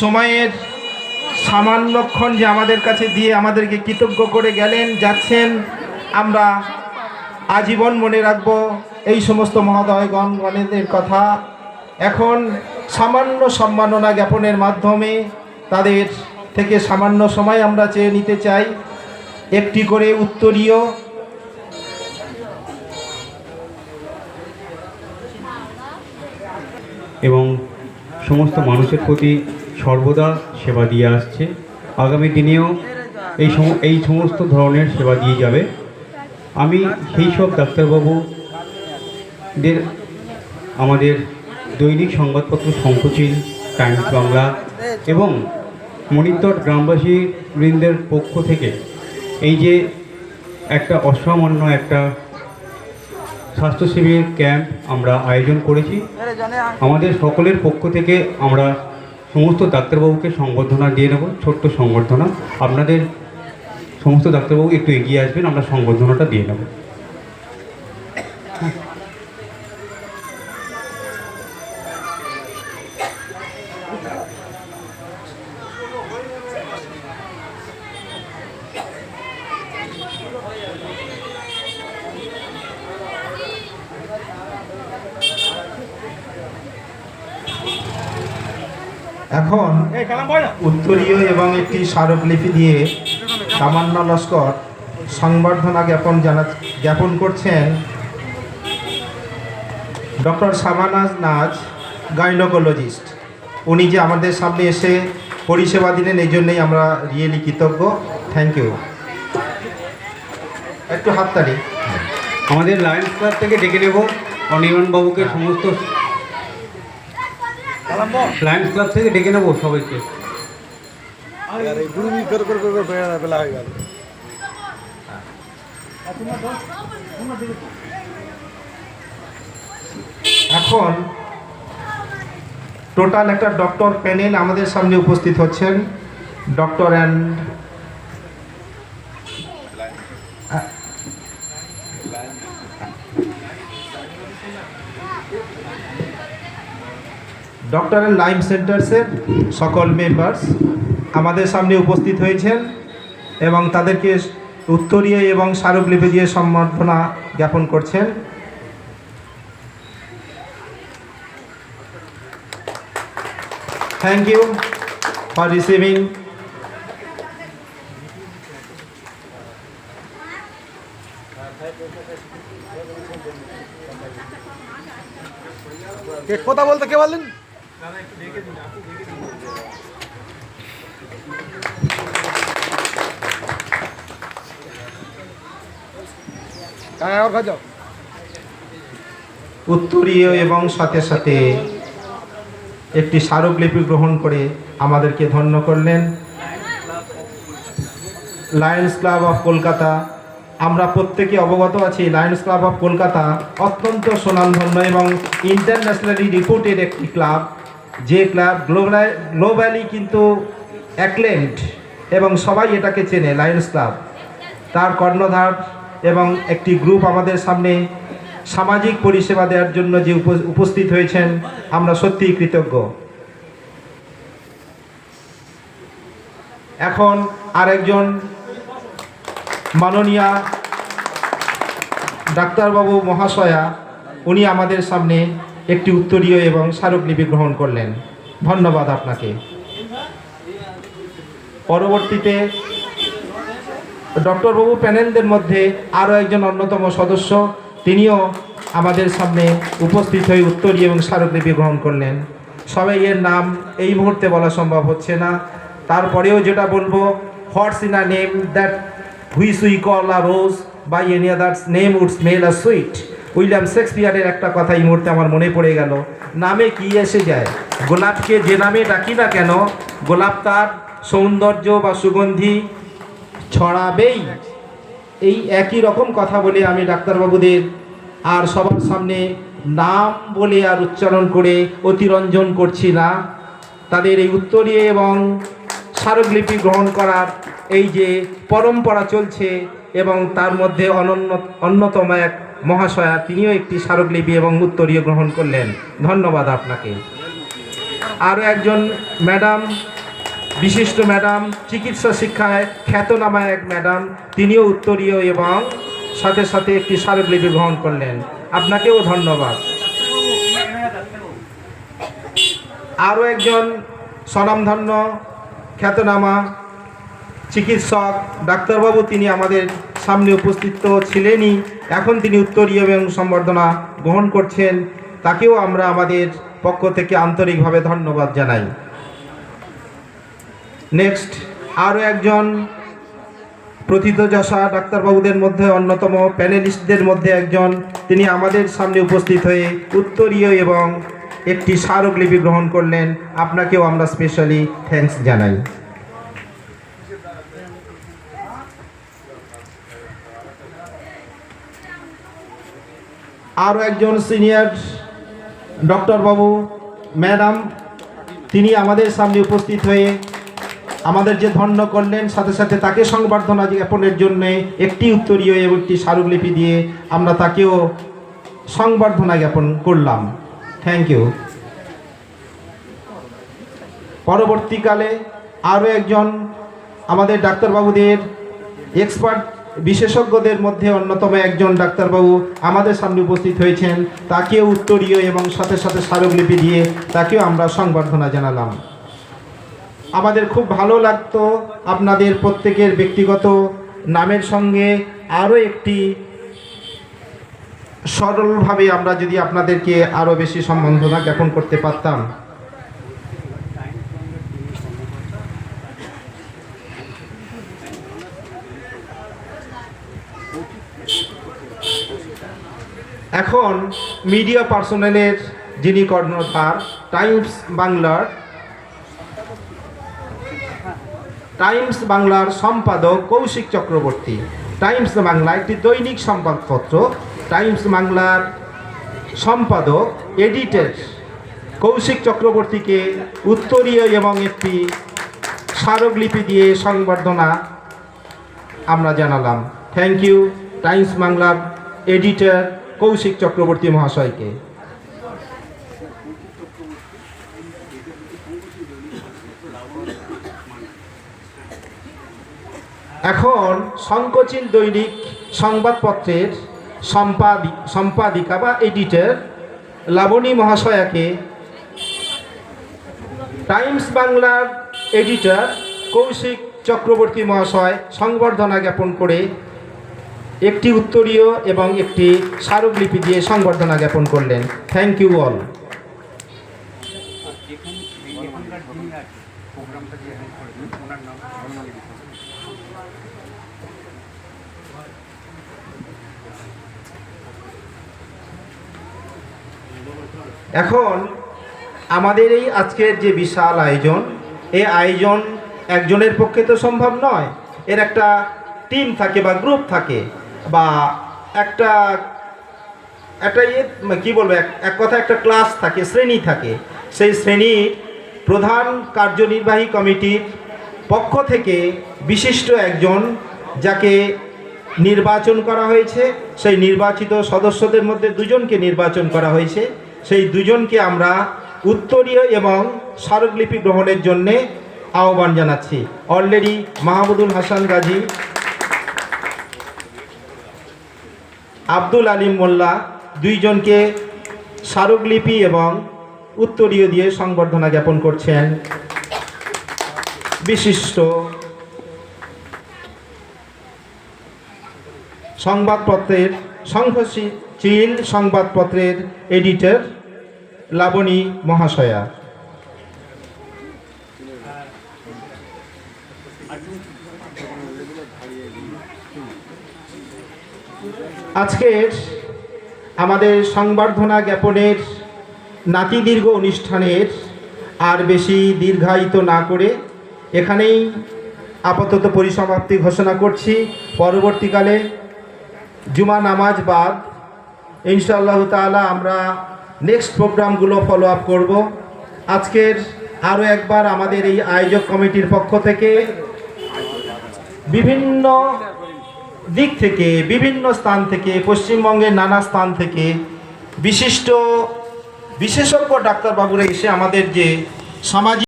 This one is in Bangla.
সময়ের সামান্যক্ষণ যে আমাদের কাছে দিয়ে আমাদেরকে কৃতজ্ঞ করে গেলেন, যাচ্ছেন, আমরা আজীবন মনে রাখব এই সমস্ত মহোদয়গণ, গণেদের কথা। এখন সামান্য সম্মাননা জ্ঞাপনের মাধ্যমে তাদের থেকে সামান্য সময় আমরা চেয়ে নিতে চাই। একটি করে উত্তরীয়। এবং সমস্ত মানুষের প্রতি সর্বদা সেবা দিয়ে আসছে। আগামী দিনেও এই এই সমস্ত ধরনের সেবা দিয়ে যাবে। আমি সেই সব ডাক্তারবাবুদের আমাদের দৈনিক সংবাদপত্র সংকোচিল, টাইমস বাংলা এবং মণিত্তর গ্রামবাসী বৃন্দের পক্ষ থেকে এই যে একটা অসামান্য একটা স্বাস্থ্যসেবীর ক্যাম্প আমরা আয়োজন করেছি। আমাদের সকলের পক্ষ থেকে আমরা সমস্ত ডাক্তারবাবুকে সংবর্ধনা দিয়ে নেব, ছোট্ট সংবর্ধনা। আপনাদের সমস্ত ডাক্তারবাবু একটু এগিয়ে আসবেন, আমরা সংবর্ধনাটা দিয়ে নেব। এখন উত্তরীয় এবং একটি স্মারকলিপি দিয়ে সামান্য লস্কর সংবর্ধনা জ্ঞাপন জানা জ্ঞাপন করছেন ডক্টর সামানাজ নাজ গাইনোকোলজিস্ট। উনি যে আমাদের সামনে এসে পরিষেবা দিলেন এই জন্যই আমরা রিয়েলি কৃতজ্ঞ। থ্যাংক ইউ একটু হাততালি। আমাদের লায়ন্স ক্লাব থেকে ডেকে নেব। অনির্বাণ বাবুকে সমস্ত ফ্ল্যান্ড ক্লাব থেকে ডেকে নেব সবাইকে। বেলা হয়ে এখন টোটাল একটা ডক্টর প্যানেল আমাদের সামনে উপস্থিত হচ্ছেন। ডক্টর অ্যান্ড ডক্টর লাইম সেন্টার্সের সকল মেম্বার্স আমাদের সামনে উপস্থিত হয়েছেন এবং তাদেরকে উত্তরীয় এবং স্মারকলিপি দিয়ে সম্বর্ধনা জ্ঞাপন করছেন Thank you for receiving. কে, কথা বলতে কে বললেন উত্তরীয় এবং সাথে সাথে একটি স্মারকলিপি গ্রহণ করে আমাদেরকে ধন্য করলেন। লায়ন্স ক্লাব অফ কলকাতা আমরা প্রত্যেকে অবগত আছি লায়ন্স ক্লাব অফ কলকাতা অত্যন্ত সুনামধন্য এবং ইন্টারন্যাশনালি রিপোর্টেড একটি ক্লাব যে ক্লাব গ্লোবাল গ্লোবালি কিন্তু অ্যাক্লেন্ড এবং সবাই এটাকে চেনে, লায়ন্স ক্লাব। তার কর্ণধার এবং একটি গ্রুপ আমাদের সামনে সামাজিক পরিষেবা দেওয়ার জন্য যে উপ- উপস্থিত হয়েছেন, আমরা সত্যিই কৃতজ্ঞ। এখন আরেকজন মাননীয়া ডাক্তারবাবু মহাশয়া, উনি আমাদের সামনে একটি উত্তরীয় এবং স্মারকলিপি গ্রহণ করলেন। ধন্যবাদ আপনাকে। পরবর্তীতে ডক্টরবাবু প্যানেলদের মধ্যে আরও একজন অন্যতম সদস্য, তিনিও আমাদের সামনে উপস্থিত হয়ে উত্তরী এবং স্মারকলিপি গ্রহণ করলেন। সবাই এর নাম এই মুহূর্তে বলা সম্ভব হচ্ছে না। তারপরেও যেটা বলব, what's in a name that which we call a rose, by any others name would smell a sweet. William শেক্সপিয়ারের একটা কথা এই মুহূর্তে আমার মনে পড়ে গেল। নামে কি এসে যায়? গোলাপকে যে নামে ডাকি না কেন, গোলাপ তার সৌন্দর্য বা সুগন্ধি ছড়াবেই। এই একই রকম কথা বলে আমি ডাক্তারবাবুদের আর সবার সামনে নাম বলে আর উচ্চারণ করে অতিরঞ্জন করছি না। তাদের এই উত্তরীয় এবং স্মারকলিপি গ্রহণ করার এই যে পরম্পরা চলছে এবং তার মধ্যে অনন্য অন্যতম এক মহাশয়া, তিনিও একটি স্মারকলিপি এবং উত্তরীয় গ্রহণ করলেন। ধন্যবাদ আপনাকে। আরও একজন ম্যাডাম, বিশিষ্ট ম্যাডাম, চিকিৎসা শিক্ষায় খ্যাতনামা এক ম্যাডাম, তিনিও উত্তরীয় এবং সাথে সাথে একটি স্মারকলিপি গ্রহণ করলেন। আপনাকেও ধন্যবাদ। আরও একজন স্বনামধন্য খ্যাতনামা চিকিৎসক, ডাক্তারবাবু তিনি আমাদের সামনে উপস্থিত ছিলেনই। এখন তিনি উত্তরীয় এবং সম্বর্ধনা গ্রহণ করছেন। তাকেও আমরা আমাদের পক্ষ থেকে আন্তরিকভাবে ধন্যবাদ জানাই। নেক্সট আরও একজন প্রথিতযশা ডাক্তারবাবুদের মধ্যে অন্যতম প্যানেলিস্টদের মধ্যে একজন। তিনি আমাদের সামনে উপস্থিত হয়ে উত্তরীয় এবং একটি স্মারকলিপি গ্রহণ করলেন। আপনাকেও আমরা স্পেশালি থ্যাঙ্কস জানাই। আরও একজন সিনিয়র ডক্টরবাবু ম্যাডাম, তিনি আমাদের সামনে উপস্থিত হয়ে আমাদের যে ধন্য করলেন, সাথে সাথে তাকে সংবর্ধনা জ্ঞাপনের জন্য একটি উত্তরীয় এবং একটি স্মারকলিপি দিয়ে আমরা তাকেও সংবর্ধনা জ্ঞাপন করলাম। থ্যাংক ইউ পরবর্তীকালে আরও একজন আমাদের ডাক্তারবাবুদের এক্সপার্ট বিশেষজ্ঞদের মধ্যে অন্যতম একজন ডাক্তারবাবু আমাদের সামনে উপস্থিত হয়েছেন। তাকেও উত্তরীয় এবং সাথে সাথে স্মারকলিপি দিয়ে তাকেও আমরা সংবর্ধনা জানালাম। আমাদের খুব ভালো লাগতো আপনাদের প্রত্যেকের ব্যক্তিগত নামের সঙ্গে আরও একটি সরলভাবে আমরা যদি আপনাদেরকে আরও বেশি সম্বন্ধনা জ্ঞাপন করতে পারতাম। এখন মিডিয়া পার্সোনালের যিনি কর্ণধার টাইমস বাংলার টাইমস বাংলার সম্পাদক কৌশিক চক্রবর্তী। টাইমস বাংলা একটি দৈনিক সংবাদপত্র। টাইমস বাংলার সম্পাদক এডিটর কৌশিক চক্রবর্তীকে উত্তরীয় এবং একটি স্মারকলিপি দিয়ে সংবর্ধনা আমরা জানালাম। থ্যাংক ইউ টাইমস বাংলার এডিটর কৌশিক চক্রবর্তী মহাশয়কে। এখন সংকোচিল দৈনিক সংবাদপত্রের সম্পাদিক সম্পাদিকা বা এডিটর লাবণী মহাশয়াকে টাইমস বাংলার এডিটর কৌশিক চক্রবর্তী মহাশয় সংবর্ধনা জ্ঞাপন করে একটি উত্তরীয় এবং একটি স্মারকলিপি দিয়ে সংবর্ধনা জ্ঞাপন করলেন। থ্যাংক ইউ অল এখন আমাদের এই আজকের যে বিশাল আয়োজন এই আয়োজন একজনের পক্ষে তো সম্ভব নয়, এর একটা টিম থাকে বা গ্রুপ থাকে। বা একটা একটা ইয়ে কী বলব, এক কথা একটা ক্লাস থাকে, শ্রেণি থাকে। সেই শ্রেণির প্রধান কার্যনির্বাহী কমিটির পক্ষ থেকে বিশিষ্ট একজন যাকে নির্বাচন করা হয়েছে, সেই নির্বাচিত সদস্যদের মধ্যে দুজনকে নির্বাচন করা হয়েছে। সেই দুজনকে আমরা উত্তরীয় এবং স্মারকলিপি গ্রহণের জন্যে আহ্বান জানাচ্ছি। অলরেডি মাহমুদুল হাসান গাজী আব্দুল আলিম মোল্লা দুইজনকে স্মারকলিপি এবং উত্তরীয় দিয়ে সংবর্ধনা জ্ঞাপন করছেন। বিশিষ্ট সংবাদপত্রের সংঘশীল সংবাদপত্রের এডিটর লাবণী মহাশয়া। আজকের আমাদের সংবর্ধনা জ্ঞাপনের নাতিদীর্ঘ অনুষ্ঠানের আর বেশি দীর্ঘায়িত না করে এখানেই আপাতত পরিসমাপ্তি ঘোষণা করছি। পরবর্তীকালে জুমা নামাজ বাদ ইনশাআল্লাহ তাআলা আমরা নেক্সট প্রোগ্রামগুলো ফলো আপ করব। আজকের আরও একবার আমাদের এই আয়োজক কমিটির পক্ষ থেকে বিভিন্ন দিক থেকে, বিভিন্ন স্থান থেকে, পশ্চিমবঙ্গের নানা স্থান থেকে বিশিষ্ট বিশেষজ্ঞ ডাক্তারবাবুরা এসে আমাদের যে সামাজিক